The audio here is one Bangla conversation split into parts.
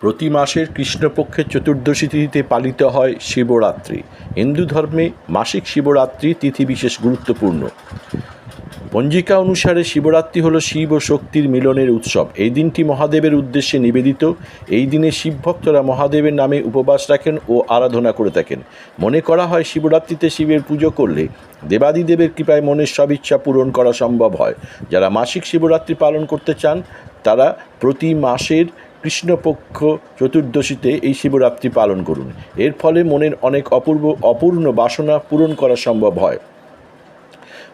প্রতি মাসের কৃষ্ণপক্ষের চতুর্দশী তিথিতে পালিত হয় শিবরাত্রি। হিন্দু ধর্মে মাসিক শিবরাত্রি তিথি বিশেষ গুরুত্বপূর্ণ। পঞ্জিকা অনুসারে শিবরাত্রি হল শিব ও শক্তির মিলনের উৎসব। এই দিনটি মহাদেবের উদ্দেশ্যে নিবেদিত। এই দিনে শিব ভক্তরা মহাদেবের নামে উপবাস রাখেন ও আরাধনা করে থাকেন। মনে করা হয় শিবরাত্রিতে শিবের পুজো করলে দেবাদিদেবের কৃপায় মনের সব ইচ্ছা পূরণ করা সম্ভব হয়। যারা মাসিক শিবরাত্রি পালন করতে চান, তারা প্রতি মাসের কৃষ্ণপক্ষ চতুর্দশীতে এই শিবরাত্রি পালন করুন। এর ফলে মনের অনেক অপূর্ব, অপূর্ণ বাসনা পূরণ করা সম্ভব হয়।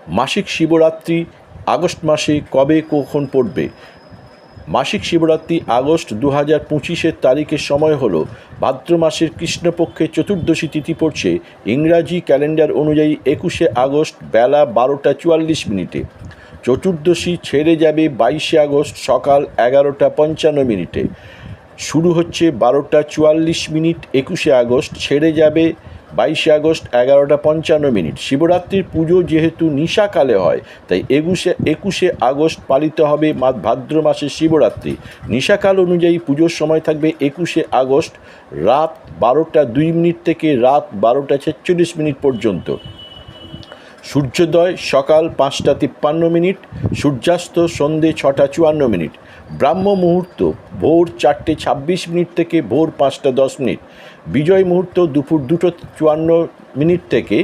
মাসিক শিবরাত্রি আগস্ট মাসে কবে, কখন পড়বে? মাসিক শিবরাত্রি আগস্ট দু হাজার পঁচিশের তারিখের সময় হলো। ভাদ্র মাসের কৃষ্ণপক্ষের চতুর্দশী তিথি পড়ছে। ইংরাজি ক্যালেন্ডার অনুযায়ী একুশে আগস্ট বেলা বারোটা চুয়াল্লিশ মিনিটে। চতুর্দশী ছেড়ে যাবে বাইশে আগস্ট সকাল এগারোটা পঞ্চান্ন মিনিটে। শুরু হচ্ছে বারোটা চুয়াল্লিশ মিনিট, একুশে আগস্ট ছেড়ে যাবে বাইশে আগস্ট এগারোটা পঞ্চান্ন মিনিট। শিবরাত্রির পুজো যেহেতু নিশাকালে হয়, তাই একুশে একুশে আগস্ট পালিত হবে ভাদ্র মাসের শিবরাত্রি। নিশাকাল অনুযায়ী পুজোর সময় থাকবে একুশে আগস্ট রাত বারোটা দুই মিনিট থেকে রাত বারোটা ছেচল্লিশ মিনিট পর্যন্ত। সূর্যোদয় সকাল পাঁচটা তিপ্পান্ন মিনিট, সূর্যাস্ত সন্ধে ছটা চুয়ান্ন মিনিট। ব্রাহ্ম মুহূর্ত, ভোর চারটে ছাব্বিশ মিনিট থেকে ভোর পাঁচটা দশ মিনিট। বিজয় মুহূর্ত, দুপুর দুটো চুয়ান্ন মিনিট থেকে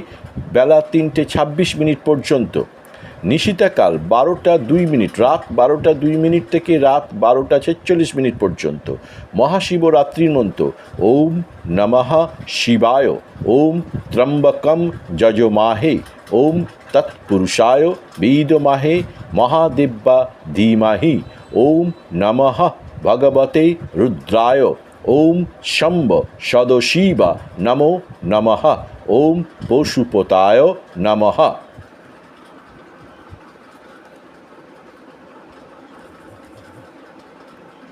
বেলা তিনটে ছাব্বিশ মিনিট পর্যন্ত। নিশিতাকাল বারোটা দুই মিনিট, রাত বারোটা দুই মিনিট থেকে রাত বারোটা ছেচল্লিশ মিনিট পর্যন্ত। মহাশিবরাত্রির মন্ত্র, ওম নমঃ শিবায়, ওম ত্রম্বকম যজমাহে। ওম তৎপুরুষায় বীদমাহে মহাদেব্যা ধীমাহি। ওম নমঃ ভগবতে রুদ্রায়। ওম শম্ব সদশিবা। নমো নমঃ। ওম পশুপতায় নমঃ।